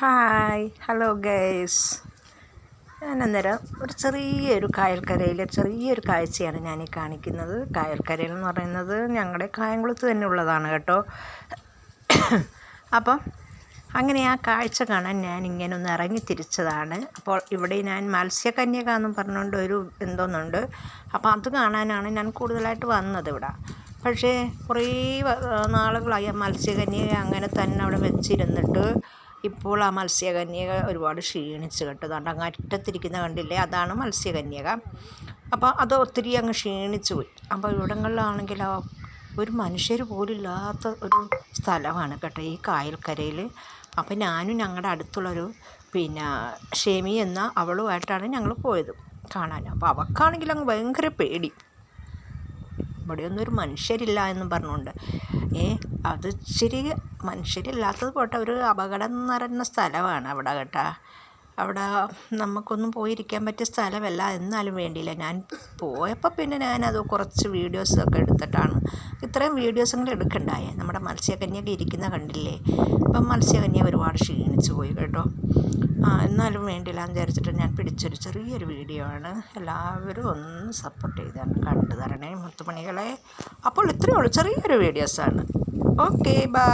Hi hello guys ഞാൻ അന്നേരം ഒരു ചെറിയൊരു കായൽക്കരയിലെ ചെറിയൊരു കാഴ്ചയാണ് ഞാൻ ഈ കാണിക്കുന്നത്. കായൽക്കരയിൽ എന്ന് പറയുന്നത് ഞങ്ങളുടെ കായംകുളത്ത് തന്നെ ഉള്ളതാണ് കേട്ടോ. അപ്പം അങ്ങനെ ആ കാഴ്ച കാണാൻ ഞാൻ ഇങ്ങനെ ഒന്ന് ഇറങ്ങി തിരിച്ചതാണ്. അപ്പോൾ ഇവിടെ ഞാൻ മത്സ്യകന്യക എന്ന് പറഞ്ഞുകൊണ്ട് ഒരു എന്തോന്നുണ്ട്. അപ്പോൾ അത് കാണാനാണ് ഞാൻ കൂടുതലായിട്ട് വന്നത് ഇവിടെ. പക്ഷേ കുറേ നാളുകളായി മത്സ്യകന്യക അങ്ങനെ തന്നെ അവിടെ വെച്ചിരുന്നിട്ട് ഇപ്പോൾ ആ മത്സ്യകന്യക ഒരുപാട് ക്ഷീണിച്ച് കേട്ടോ. അതുകൊണ്ട് അങ്ങ് അറ്റത്തിരിക്കുന്ന കണ്ടില്ലേ? അതാണ് മത്സ്യകന്യക. അപ്പോൾ അത് ഒത്തിരി അങ്ങ് ക്ഷീണിച്ചു പോയി. അപ്പോൾ ഇവിടങ്ങളിലാണെങ്കിലോ ഒരു മനുഷ്യർ പോലും ഇല്ലാത്ത ഒരു സ്ഥലമാണ് കേട്ടോ ഈ കായൽക്കരയിൽ അപ്പോൾ ഞാനും ഞങ്ങളുടെ അടുത്തുള്ളൊരു പിന്നെ ഷെമി എന്ന അവളുമായിട്ടാണ് ഞങ്ങൾ പോയത് കാണാൻ. അപ്പോൾ അവക്കാണെങ്കിൽ അങ്ങ് ഭയങ്കര പേടി. ഇവിടെയൊന്നും ഒരു മനുഷ്യരില്ല എന്നും പറഞ്ഞുകൊണ്ട് ഏ അത് ഇച്ചിരി മനുഷ്യരില്ലാത്തത് പോട്ടെ. ഒരു അപകടം നിറഞ്ഞ സ്ഥലമാണ് അവിടെ കേട്ടോ. അവിടെ നമുക്കൊന്നും പോയിരിക്കാൻ പറ്റിയ സ്ഥലമല്ല എന്നാലും വേണ്ടിയില്ല. ഞാൻ പോയപ്പോൾ പിന്നെ ഞാനത് കുറച്ച് വീഡിയോസൊക്കെ എടുത്തിട്ടാണ്. ഇത്രയും വീഡിയോസെങ്കിലും എടുക്കണ്ടായേ? നമ്മുടെ മത്സ്യകന്യൊക്കെ ഇരിക്കുന്ന കണ്ടില്ലേ? ഇപ്പം മത്സ്യകന്യ ഒരുപാട് ക്ഷീണിച്ചു പോയി കേട്ടോ. ആ എന്നാലും വേണ്ടിയില്ല എന്ന് വിചാരിച്ചിട്ട് ഞാൻ പിടിച്ചൊരു ചെറിയൊരു വീഡിയോ ആണ് എല്ലാവരും ഒന്ന് സപ്പോർട്ട് ചെയ്ത് കണ്ടു തരണേ മുത്തുമണികളെ. അപ്പോൾ ഇത്രയേ ഉള്ളൂ ചെറിയൊരു വീഡിയോസാണ് ഓക്കെ ബൈ